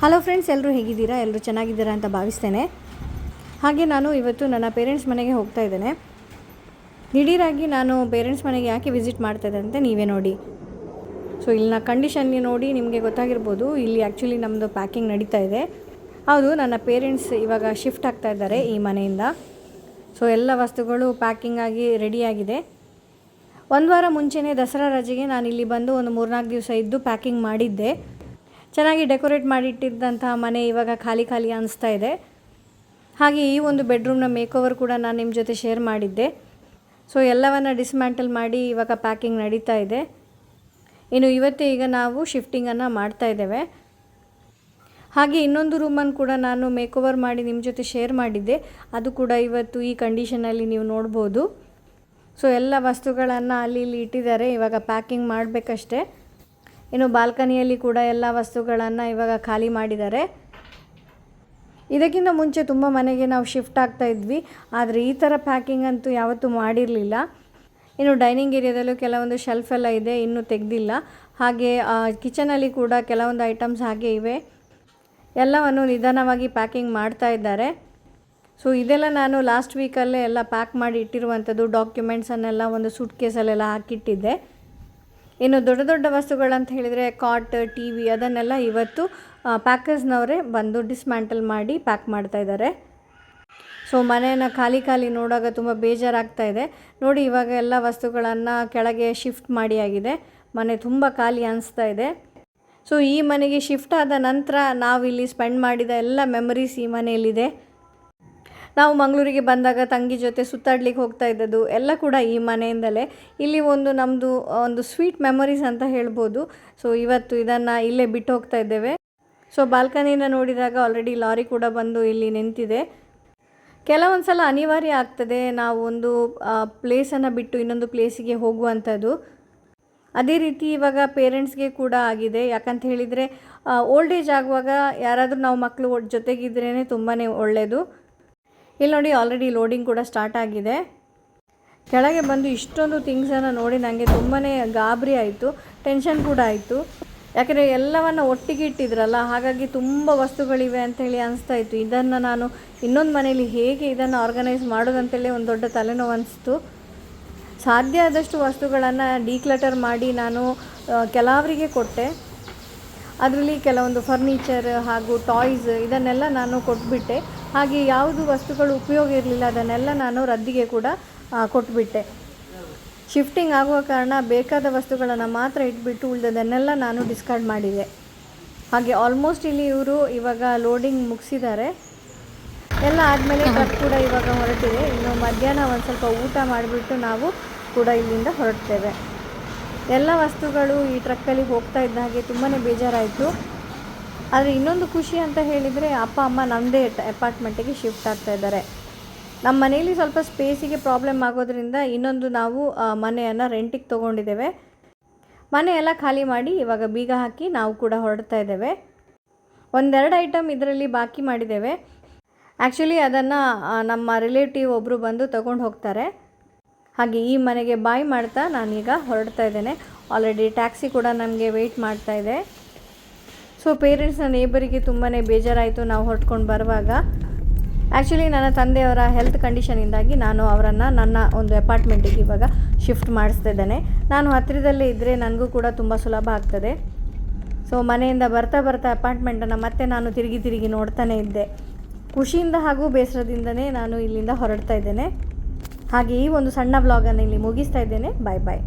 Hello friends ಎಲ್ಲರೂ ಹೇಗಿದ್ದೀರಾ? ಎಲ್ಲರೂ ಚೆನ್ನಾಗಿದ್ದೀರಾ ಅಂತ ಭಾವಿಸ್ತೇನೆ. ಹಾಗೆ ನಾನು ಇವತ್ತು ನನ್ನ ಪೇರೆಂಟ್ಸ್ ಮನೆಗೆ ಹೋಗ್ತಾ ಇದ್ದೇನೆ. ದಿಢೀರಾಗಿ ನಾನು ಪೇರೆಂಟ್ಸ್ ಮನೆಗೆ ಯಾಕೆ ವಿಸಿಟ್ ಮಾಡ್ತಾ ಇದ್ದೆ ಅಂತ ನೀವೇ ನೋಡಿ. ಸೊ ಇಲ್ಲಿನ ಕಂಡೀಷನ್ ನೋಡಿ ನಿಮಗೆ ಗೊತ್ತಾಗಿರ್ಬೋದು. ಇಲ್ಲಿ ಆ್ಯಕ್ಚುಲಿ ನಮ್ಮದು ಪ್ಯಾಕಿಂಗ್ ನಡೀತಾ ಇದೆ. ಹೌದು, ನನ್ನ ಪೇರೆಂಟ್ಸ್ ಇವಾಗ ಶಿಫ್ಟ್ ಆಗ್ತಾ ಇದ್ದಾರೆ ಈ ಮನೆಯಿಂದ. ಸೊ ಎಲ್ಲ ವಸ್ತುಗಳು ಪ್ಯಾಕಿಂಗ್ ಆಗಿ ರೆಡಿಯಾಗಿದೆ ಒಂದು ವಾರ ಮುಂಚೆನೇ ದಸರಾ ರಜೆಗೆ ನಾನು ಇಲ್ಲಿ ಬಂದು ಒಂದು ಮೂರ್ನಾಲ್ಕು ದಿವಸ ಇದ್ದು ಪ್ಯಾಕಿಂಗ್ ಮಾಡಿದ್ದೆ. ಚೆನ್ನಾಗಿ ಡೆಕೋರೇಟ್ ಮಾಡಿಟ್ಟಿದ್ದಂತಹ ಮನೆ ಇವಾಗ ಖಾಲಿ ಖಾಲಿ ಅನಿಸ್ತಾ ಇದೆ. ಹಾಗೆ ಈ ಒಂದು ಬೆಡ್ರೂಮ್ನ ಮೇಕ್ ಓವರ್ ಕೂಡ ನಾನು ನಿಮ್ಮ ಜೊತೆ ಶೇರ್ ಮಾಡಿದ್ದೆ. ಸೊ ಎಲ್ಲವನ್ನು ಡಿಸ್ಮ್ಯಾಂಟಲ್ ಮಾಡಿ ಇವಾಗ ಪ್ಯಾಕಿಂಗ್ ನಡೀತಾ ಇದೆ. ಇನ್ನು ಇವತ್ತೇ ಈಗ ನಾವು ಶಿಫ್ಟಿಂಗನ್ನು ಮಾಡ್ತಾ ಇದ್ದೇವೆ. ಹಾಗೆ ಇನ್ನೊಂದು ರೂಮನ್ನು ಕೂಡ ನಾನು ಮೇಕ್ ಓವರ್ ಮಾಡಿ ನಿಮ್ಮ ಜೊತೆ ಶೇರ್ ಮಾಡಿದ್ದೆ. ಅದು ಕೂಡ ಇವತ್ತು ಈ ಕಂಡೀಷನಲ್ಲಿ ನೀವು ನೋಡ್ಬೋದು. ಸೊ ಎಲ್ಲ ವಸ್ತುಗಳನ್ನು ಅಲ್ಲಿ ಇಲ್ಲಿ ಇಟ್ಟಿದ್ದಾರೆ. ಇವಾಗ ಪ್ಯಾಕಿಂಗ್ ಮಾಡಬೇಕಷ್ಟೆ. ಇನ್ನು ಬಾಲ್ಕನಿಯಲ್ಲಿ ಕೂಡ ಎಲ್ಲ ವಸ್ತುಗಳನ್ನು ಇವಾಗ ಖಾಲಿ ಮಾಡಿದ್ದಾರೆ. ಇದಕ್ಕಿಂತ ಮುಂಚೆ ತುಂಬ ಮನೆಗೆ ನಾವು ಶಿಫ್ಟ್ ಆಗ್ತಾ ಇದ್ವಿ. ಆದರೆ ಈ ಥರ ಪ್ಯಾಕಿಂಗ್ ಅಂತೂ ಯಾವತ್ತೂ ಮಾಡಿರಲಿಲ್ಲ. ಇನ್ನು ಡೈನಿಂಗ್ ಏರಿಯಾದಲ್ಲೂ ಕೆಲವೊಂದು ಶೆಲ್ಫ್ ಎಲ್ಲ ಇದೆ, ಇನ್ನೂ ತೆಗೆದಿಲ್ಲ. ಹಾಗೆ ಕಿಚನಲ್ಲಿ ಕೂಡ ಕೆಲವೊಂದು ಐಟಮ್ಸ್ ಹಾಗೆ ಇವೆ. ಎಲ್ಲವನ್ನು ನಿಧಾನವಾಗಿ ಪ್ಯಾಕಿಂಗ್ ಮಾಡ್ತಾ ಇದ್ದಾರೆ. ಸೊ ಇದೆಲ್ಲ ನಾನು ಲಾಸ್ಟ್ ವೀಕಲ್ಲೇ ಎಲ್ಲ ಪ್ಯಾಕ್ ಮಾಡಿ ಇಟ್ಟಿರುವಂಥದ್ದು ಡಾಕ್ಯುಮೆಂಟ್ಸನ್ನೆಲ್ಲ ಒಂದು ಸೂಟ್ ಕೇಸಲ್ಲೆಲ್ಲ ಹಾಕಿಟ್ಟಿದ್ದೆ. ಇನ್ನು ದೊಡ್ಡ ದೊಡ್ಡ ವಸ್ತುಗಳಂತ ಹೇಳಿದರೆ ಕಾಟ್ ಟಿ ವಿ ಅದನ್ನೆಲ್ಲ ಇವತ್ತು ಪ್ಯಾಕರ್ಸ್ನವರೇ ಬಂದು ಡಿಸ್ಮ್ಯಾಂಟಲ್ ಮಾಡಿ ಪ್ಯಾಕ್ ಮಾಡ್ತಾ ಇದ್ದಾರೆ. ಸೊ ಮನೆಯನ್ನು ಖಾಲಿ ಖಾಲಿ ನೋಡುವಾಗ ತುಂಬ ಬೇಜಾರಾಗ್ತಾ ಇದೆ. ನೋಡಿ, ಇವಾಗ ಎಲ್ಲ ವಸ್ತುಗಳನ್ನು ಕೆಳಗೆ ಶಿಫ್ಟ್ ಮಾಡಿ ಆಗಿದೆ. ಮನೆ ತುಂಬ ಖಾಲಿ ಅನಿಸ್ತಾ ಇದೆ. ಸೊ ಈ ಮನೆಗೆ ಶಿಫ್ಟ್ ಆದ ನಂತರ ನಾವಿಲ್ಲಿ ಸ್ಪೆಂಡ್ ಮಾಡಿದ ಎಲ್ಲ ಮೆಮರೀಸ್ ಈ ಮನೆಯಲ್ಲಿದೆ. ನಾವು ಮಂಗಳೂರಿಗೆ ಬಂದಾಗ ತಂಗಿ ಜೊತೆ ಸುತ್ತಾಡ್ಲಿಕ್ಕೆ ಹೋಗ್ತಾ ಇದ್ದದ್ದು ಎಲ್ಲ ಕೂಡ ಈ ಮನೆಯಿಂದಲೇ. ಇಲ್ಲಿ ಒಂದು ನಮ್ಮದು ಒಂದು ಸ್ವೀಟ್ ಮೆಮೊರೀಸ್ ಅಂತ ಹೇಳ್ಬೋದು. ಸೊ, ಇವತ್ತು ಇದನ್ನು ಇಲ್ಲೇ ಬಿಟ್ಟು ಹೋಗ್ತಾ ಇದ್ದೇವೆ. ಸೊ ಬಾಲ್ಕನಿಯಿಂದ ನೋಡಿದಾಗ ಆಲ್ರೆಡಿ ಲಾರಿ ಕೂಡ ಬಂದು ಇಲ್ಲಿ ನಿಂತಿದೆ. ಕೆಲವೊಂದು ಸಲ ಅನಿವಾರ್ಯ ಆಗ್ತದೆ ನಾವು ಒಂದು ಪ್ಲೇಸನ್ನು ಬಿಟ್ಟು ಇನ್ನೊಂದು ಪ್ಲೇಸಿಗೆ ಹೋಗುವಂಥದ್ದು. ಅದೇ ರೀತಿ ಇವಾಗ ಪೇರೆಂಟ್ಸ್ಗೆ ಕೂಡ ಆಗಿದೆ. ಯಾಕಂತ ಹೇಳಿದರೆ ಓಲ್ಡ್ ಏಜ್ ಆಗುವಾಗ ಯಾರಾದರೂ ನಾವು ಮಕ್ಕಳು ಜೊತೆಗಿದ್ರೇ ತುಂಬಾ ಒಳ್ಳೆಯದು ಇಲ್ಲಿ ನೋಡಿ ಆಲ್ರೆಡಿ ಲೋಡಿಂಗ್ ಕೂಡ ಸ್ಟಾರ್ಟ್ ಆಗಿದೆ. ಕೆಳಗೆ ಬಂದು ಇಷ್ಟೊಂದು ಥಿಂಗ್ಸನ್ನು ನೋಡಿ ನನಗೆ ತುಂಬಾ ಗಾಬರಿ ಆಯಿತು ಟೆನ್ಷನ್ ಕೂಡ ಆಯಿತು. ಯಾಕೆಂದರೆ ಎಲ್ಲವನ್ನು ಒಟ್ಟಿಗೆ ಇಟ್ಟಿದ್ರಲ್ಲ, ಹಾಗಾಗಿ ತುಂಬ ವಸ್ತುಗಳಿವೆ ಅಂಥೇಳಿ ಅನಿಸ್ತಾ ಇತ್ತು. ಇದನ್ನು ನಾನು ಇನ್ನೊಂದು ಮನೇಲಿ ಹೇಗೆ ಇದನ್ನು ಆರ್ಗನೈಸ್ ಮಾಡೋದಂತೇಳಿ ಒಂದು ದೊಡ್ಡ ತಲೆನೋವು ಅನಿಸ್ತು. ಸಾಧ್ಯ ಆದಷ್ಟು ವಸ್ತುಗಳನ್ನು ಡೀಕ್ಲಟರ್ ಮಾಡಿ ನಾನು ಕೆಲವರಿಗೆ ಕೊಟ್ಟೆ. ಅದರಲ್ಲಿ ಕೆಲವೊಂದು ಫರ್ನಿಚರ್ ಹಾಗೂ ಟಾಯ್ಸ್ ಇದನ್ನೆಲ್ಲ ನಾನು ಕೊಟ್ಬಿಟ್ಟೆ. ಹಾಗೆ ಯಾವುದು ವಸ್ತುಗಳು ಉಪಯೋಗ ಇರಲಿಲ್ಲ ಅದನ್ನೆಲ್ಲ ನಾನು ರದ್ದಿಗೆ ಕೂಡ ಕೊಟ್ಬಿಟ್ಟೆ. ಶಿಫ್ಟಿಂಗ್ ಆಗುವ ಕಾರಣ ಬೇಕಾದ ವಸ್ತುಗಳನ್ನು ಮಾತ್ರ ಇಟ್ಬಿಟ್ಟು ಉಳಿದದನ್ನೆಲ್ಲ ನಾನು ಡಿಸ್ಕಾರ್ಡ್ ಮಾಡಿದೆ. ಹಾಗೆ ಆಲ್ಮೋಸ್ಟ್ ಇಲ್ಲಿ ಇವರು ಇವಾಗ ಲೋಡಿಂಗ್ ಮುಗಿಸಿದ್ದಾರೆ. ಎಲ್ಲ ಆದಮೇಲೆ ಟ್ರಕ್ ಕೂಡ ಇವಾಗ ಹೊರಟಿದೆ. ಇನ್ನು ಮಧ್ಯಾಹ್ನ ಒಂದು ಸ್ವಲ್ಪ ಊಟ ಮಾಡಿಬಿಟ್ಟು ನಾವು ಕೂಡ ಇಲ್ಲಿಂದ ಹೊರಡ್ತೇವೆ. ಎಲ್ಲ ವಸ್ತುಗಳು ಈ ಟ್ರಕ್ಕಲ್ಲಿ ಹೋಗ್ತಾ ಇದ್ದ ಹಾಗೆ ತುಂಬಾ ಬೇಜಾರಾಯಿತು. ಆದರೆ ಇನ್ನೊಂದು ಖುಷಿ ಅಂತ ಹೇಳಿದರೆ ಅಪ್ಪ, ಅಮ್ಮ ನಮ್ಮದೇ ಅಪಾರ್ಟ್ಮೆಂಟಿಗೆ ಶಿಫ್ಟ್ ಆಗ್ತಾ ಇದ್ದಾರೆ. ನಮ್ಮ ಮನೆಯಲ್ಲಿ ಸ್ವಲ್ಪ ಸ್ಪೇಸಿಗೆ ಪ್ರಾಬ್ಲಮ್ ಆಗೋದ್ರಿಂದ ಇನ್ನೊಂದು ನಾವು ಮನೆಯನ್ನು ರೆಂಟಿಗೆ ತೊಗೊಂಡಿದ್ದೇವೆ. ಮನೆಯೆಲ್ಲ ಖಾಲಿ ಮಾಡಿ ಇವಾಗ ಬೀಗ ಹಾಕಿ ನಾವು ಕೂಡ ಹೊರಡ್ತಾ ಇದ್ದೇವೆ. ಒಂದೆರಡು ಐಟಮ್ ಇದರಲ್ಲಿ ಬಾಕಿ ಮಾಡಿದ್ದೇವೆ. ಆ್ಯಕ್ಚುಲಿ ಅದನ್ನು ನಮ್ಮ ರಿಲೇಟಿವ್ ಒಬ್ಬರು ಬಂದು ತಗೊಂಡು ಹೋಗ್ತಾರೆ. ಹಾಗೆ ಈ ಮನೆಗೆ ಬಾಯ್ ಮಾಡ್ತಾ ನಾನೀಗ ಹೊರಡ್ತಾ ಇದ್ದೇನೆ. ಆಲ್ರೆಡಿ ಟ್ಯಾಕ್ಸಿ ಕೂಡ ನಮಗೆ ವೆಯ್ಟ್ ಮಾಡ್ತಾ ಇದೆ. ಸೊ ಪೇರೆಂಟ್ಸ್ನ ನೇಬರಿಗೆ ತುಂಬಾ ಬೇಜಾರಾಯಿತು ನಾವು ಹೊರಟ್ಕೊಂಡು ಬರುವಾಗ. ಆ್ಯಕ್ಚುಲಿ ನನ್ನ ತಂದೆಯವರ ಹೆಲ್ತ್ ಕಂಡೀಷನಿಂದಾಗಿ ನಾನು ಅವರನ್ನು ನನ್ನ ಒಂದು ಅಪಾರ್ಟ್ಮೆಂಟಿಗೆ ಇವಾಗ ಶಿಫ್ಟ್ ಮಾಡಿಸ್ತಾ ಇದ್ದೇನೆ. ನಾನು ಹತ್ತಿರದಲ್ಲೇ ಇದ್ದರೆ ನನಗೂ ಕೂಡ ತುಂಬ ಸುಲಭ ಆಗ್ತದೆ. ಸೊ ಮನೆಯಿಂದ ಬರ್ತಾ ಬರ್ತಾ ಅಪಾರ್ಟ್ಮೆಂಟನ್ನು ಮತ್ತೆ ನಾನು ತಿರುಗಿ ತಿರುಗಿ ನೋಡ್ತಾನೆ ಇದ್ದೆ. ಖುಷಿಯಿಂದ ಹಾಗೂ ಬೇಸರದಿಂದನೇ ನಾನು ಇಲ್ಲಿಂದ ಹೊರಡ್ತಾ ಇದ್ದೇನೆ. ಹಾಗೆ ಈ ಒಂದು ಸಣ್ಣ ವ್ಲಾಗನ್ನು ಇಲ್ಲಿ ಮುಗಿಸ್ತಾ ಇದ್ದೇನೆ. ಬಾಯ್ ಬಾಯ್